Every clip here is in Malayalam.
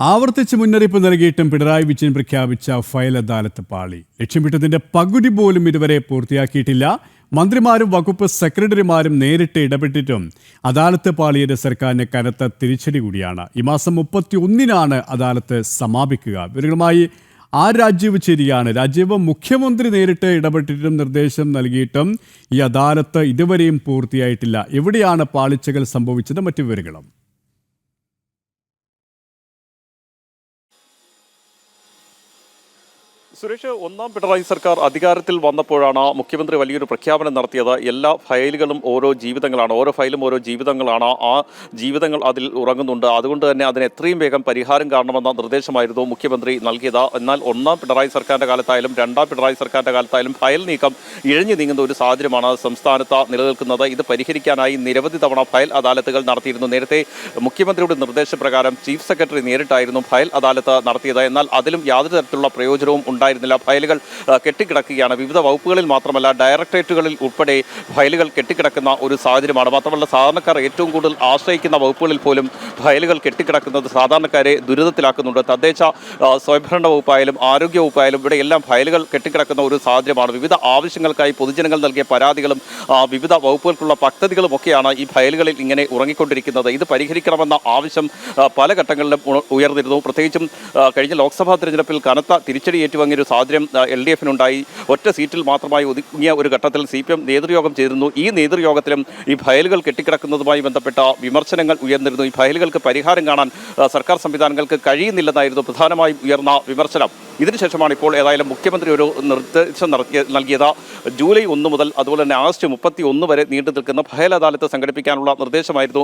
ആവർത്തിച്ച് മുന്നറിയിപ്പ് നൽകിയിട്ടും പിണറായി വിജയൻ പ്രഖ്യാപിച്ച ഫയൽ അദാലത്ത് പാളി. ലക്ഷ്യമിട്ടതിന്റെ പകുതി പോലും ഇതുവരെ പൂർത്തിയാക്കിയിട്ടില്ല. മന്ത്രിമാരും വകുപ്പ് സെക്രട്ടറിമാരും നേരിട്ട് ഇടപെട്ടിട്ടും അദാലത്ത് പാളിയുടെ സർക്കാരിന് കനത്ത തിരിച്ചടി കൂടിയാണ്. ഈ മാസം മുപ്പത്തി ഒന്നിനാണ് അദാലത്ത് സമാപിക്കുക. വിവരങ്ങളുമായി ആ രാജീവ് ചേരിയാണ്. രാജീവ് മുഖ്യമന്ത്രി നേരിട്ട് ഇടപെട്ടിട്ടും നിർദ്ദേശം നൽകിയിട്ടും ഈ അദാലത്ത് ഇതുവരെയും പൂർത്തിയായിട്ടില്ല. എവിടെയാണ് പാളിച്ചകൾ സംഭവിച്ചത്? മറ്റു വിവരങ്ങളും. സുരേഷ് ഒന്നാം പിണറായി സർക്കാർ അധികാരത്തിൽ വന്നപ്പോഴാണ് മുഖ്യമന്ത്രി വലിയൊരു പ്രഖ്യാപനം നടത്തിയത്. എല്ലാ ഫയലുകളും ഓരോ ജീവിതങ്ങളാണ് ഓരോ ഫയലും ഓരോ ജീവിതങ്ങളാണ്. ആ ജീവിതങ്ങൾ അതിൽ ഉറങ്ങുന്നുണ്ട്. അതുകൊണ്ട് തന്നെ അതിന് എത്രയും വേഗം പരിഹാരം കാണണമെന്ന നിർദ്ദേശമായിരുന്നു മുഖ്യമന്ത്രി നൽകിയത്. എന്നാൽ ഒന്നാം പിണറായി സർക്കാരിന്റെ കാലത്തായാലും രണ്ടാം പിണറായി സർക്കാരിന്റെ കാലത്തായാലും ഫയൽ നീക്കം ഇഴഞ്ഞു നീങ്ങുന്ന ഒരു സാഹചര്യമാണ് സംസ്ഥാനത്ത് നിലനിൽക്കുന്നത്. ഇത് പരിഹരിക്കാനായി നിരവധി തവണ ഫയൽ അദാലത്തുകൾ നടത്തിയിരുന്നു. നേരത്തെ മുഖ്യമന്ത്രിയുടെ നിർദ്ദേശപ്രകാരം ചീഫ് സെക്രട്ടറി നേരിട്ടായിരുന്നു ഫയൽ അദാലത്ത് നടത്തിയത്. എന്നാൽ അതിലും യാതൊരു തരത്തിലുള്ള പ്രയോജനവും ഉണ്ടായിരുന്നില്ല. ഫയലുകൾ കെട്ടിക്കിടക്കുകയാണ്. വിവിധ വകുപ്പുകളിൽ മാത്രമല്ല ഡയറക്ടറേറ്റുകളിൽ ഉൾപ്പെടെ ഫയലുകൾ കെട്ടിക്കിടക്കുന്ന ഒരു സാഹചര്യമാണ്. മാത്രമല്ല സാധാരണക്കാർ ഏറ്റവും കൂടുതൽ ആശ്രയിക്കുന്ന വകുപ്പുകളിൽ പോലും ഫയലുകൾ കെട്ടിക്കിടക്കുന്നത് സാധാരണക്കാരെ ദുരിതത്തിലാക്കുന്നുണ്ട്. തദ്ദേശ സ്വയംഭരണ വകുപ്പായാലും ആരോഗ്യ വകുപ്പായാലും ഇവിടെ എല്ലാം ഫയലുകൾ കെട്ടിക്കിടക്കുന്ന ഒരു സാഹചര്യമാണ്. വിവിധ ആവശ്യങ്ങൾക്കായി പൊതുജനങ്ങൾ നൽകിയ പരാതികളും വിവിധ വകുപ്പുകൾക്കുള്ള പദ്ധതികളും ഒക്കെയാണ് ഈ ഫയലുകളിൽ ഇങ്ങനെ ഉറങ്ങിക്കൊണ്ടിരിക്കുന്നത്. ഇത് പരിഹരിക്കണമെന്ന ആവശ്യം പല ഘട്ടങ്ങളിലും ഉയർന്നിരുന്നു. പ്രത്യേകിച്ചും കഴിഞ്ഞ ലോക്സഭാ തിരഞ്ഞെടുപ്പിൽ കനത്ത തിരിച്ചടി ഏറ്റുവാങ്ങിയ ഒരു സാഹചര്യം എൽ ഡി എഫിനുണ്ടായി ഒറ്റ സീറ്റിൽ മാത്രമായി ഒതുങ്ങിയ ഒരു ഘട്ടത്തിൽ സി പി എം നേതൃയോഗം ചേരുന്നു. ഈ നേതൃയോഗത്തിലും ഈ ഫയലുകൾ കെട്ടിക്കിടക്കുന്നതുമായി ബന്ധപ്പെട്ട വിമർശനങ്ങൾ ഉയർന്നിരുന്നു. ഈ ഫയലുകൾക്ക് പരിഹാരം കാണാൻ സർക്കാർ സംവിധാനങ്ങൾക്ക് കഴിയുന്നില്ലെന്നായിരുന്നു പ്രധാനമായും ഉയർന്ന വിമർശനം. ഇതിനുശേഷമാണ് ഇപ്പോൾ ഏതായാലും മുഖ്യമന്ത്രി ഒരു നിർദ്ദേശം നടത്തിയ നൽകിയത്. ജൂലൈ ഒന്ന് മുതൽ അതുപോലെ തന്നെ ആഗസ്റ്റ് മുപ്പത്തി ഒന്ന് വരെ നീണ്ടു നിൽക്കുന്ന ഫയൽ അദാലത്ത് സംഘടിപ്പിക്കാനുള്ള നിർദ്ദേശമായിരുന്നു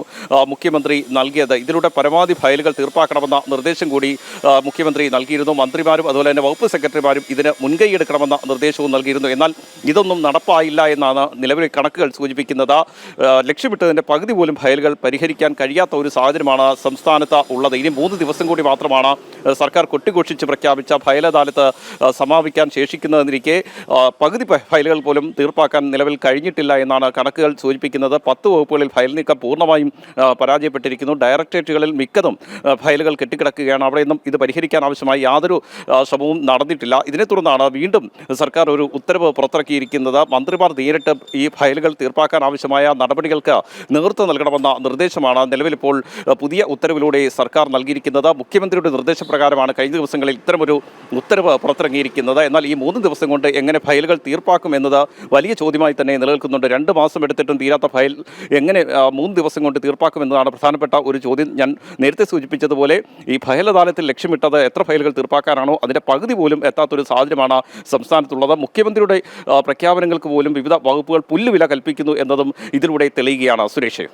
മുഖ്യമന്ത്രി നൽകിയത്. ഇതിലൂടെ പരമാവധി ഫയലുകൾ തീർപ്പാക്കണമെന്ന നിർദ്ദേശം കൂടി മുഖ്യമന്ത്രി നൽകിയിരുന്നു. മന്ത്രിമാരും അതുപോലെ തന്നെ വകുപ്പ് സെക്രട്ടറിമാരും ഇതിന് മുൻകൈ എടുക്കണമെന്ന നിർദ്ദേശവും നൽകിയിരുന്നു. എന്നാൽ ഇതൊന്നും നടപ്പായില്ല എന്നാണ് നിലവിലെ കണക്കുകൾ സൂചിപ്പിക്കുന്നത്. ലക്ഷ്യമിട്ടതിന്റെ പകുതി പോലും ഫയലുകൾ പരിഹരിക്കാൻ കഴിയാത്ത ഒരു സാഹചര്യമാണ് സംസ്ഥാനത്ത് ഉള്ളത്. ഇനി മൂന്ന് ദിവസം കൂടി മാത്രമാണ് സർക്കാർ കൊട്ടിഘോഷിച്ച് പ്രഖ്യാപിച്ച ഫയൽ അദാലത്ത് സമാപിക്കാൻ ശേഷിക്കുന്നതിനിരിക്കെ പകുതി ഫയലുകൾ പോലും തീർപ്പാക്കാൻ നിലവിൽ കഴിഞ്ഞിട്ടില്ല എന്നാണ് കണക്കുകൾ സൂചിപ്പിക്കുന്നത്. പത്ത് വകുപ്പുകളിൽ ഫയൽ നീക്കം പൂർണമായും പരാജയപ്പെട്ടിരിക്കുന്നു. ഡയറക്ടറേറ്റുകളിൽ മിക്കതും ഫയലുകൾ കെട്ടിക്കിടക്കുകയാണ്. അവിടെ നിന്നും ഇത് പരിഹരിക്കാൻ ആവശ്യമായി യാതൊരു ശ്രമവും നടന്നിട്ടില്ല. ഇതിനെ തുടർന്നാണ് വീണ്ടും സർക്കാർ ഒരു ഉത്തരവ് പുറത്തിറക്കിയിരിക്കുന്നത്. മന്ത്രിമാർ നേരിട്ട് ഈ ഫയലുകൾ തീർപ്പാക്കാൻ ആവശ്യമായ നടപടികൾക്ക് നേതൃത്വം നൽകണമെന്ന നിർദ്ദേശമാണ് നിലവിലിപ്പോൾ പുതിയ ഉത്തരവിലൂടെ സർക്കാർ നൽകിയിരിക്കുന്നത്. മുഖ്യമന്ത്രിയുടെ നിർദ്ദേശപ്രകാരമാണ് കഴിഞ്ഞ ദിവസങ്ങളിൽ ഇത്തരമൊരു ഉത്തരവ് പുറത്തിറങ്ങിയിരിക്കുന്നത്. എന്നാൽ ഈ മൂന്ന് ദിവസം കൊണ്ട് എങ്ങനെ ഫയലുകൾ തീർപ്പാക്കും എന്നത് വലിയ ചോദ്യമായി തന്നെ നിലനിൽക്കുന്നുണ്ട്. രണ്ട് മാസം എടുത്തിട്ടും തീരാത്ത ഫയൽ എങ്ങനെ മൂന്ന് ദിവസം കൊണ്ട് തീർപ്പാക്കും എന്നതാണ് പ്രധാനപ്പെട്ട ഒരു ചോദ്യം ഞാൻ നേരത്തെ സൂചിപ്പിച്ചതുപോലെ. ഈ ഫയൽ അദാലത്തിൽ ലക്ഷ്യമിട്ടത് എത്ര ഫയലുകൾ തീർപ്പാക്കാനാണോ അതിന്റെ പകുതി പോലും എത്താത്തൊരു സാഹചര്യമാണ് സംസ്ഥാനത്തുള്ളത്. മുഖ്യമന്ത്രിയുടെ പ്രഖ്യാപനങ്ങൾക്ക് പോലും വിവിധ വകുപ്പുകൾ പുല്ലുവില കൽപ്പിക്കുന്നു എന്നതും ഇതിലൂടെ തെളിയുകയാണ്. സുരേഷ്.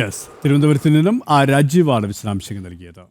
യെസ് തിരുവനന്തപുരത്ത് നിന്നും ആ രാജീവാണ് വിശദാംശങ്ങൾ നൽകിയത്.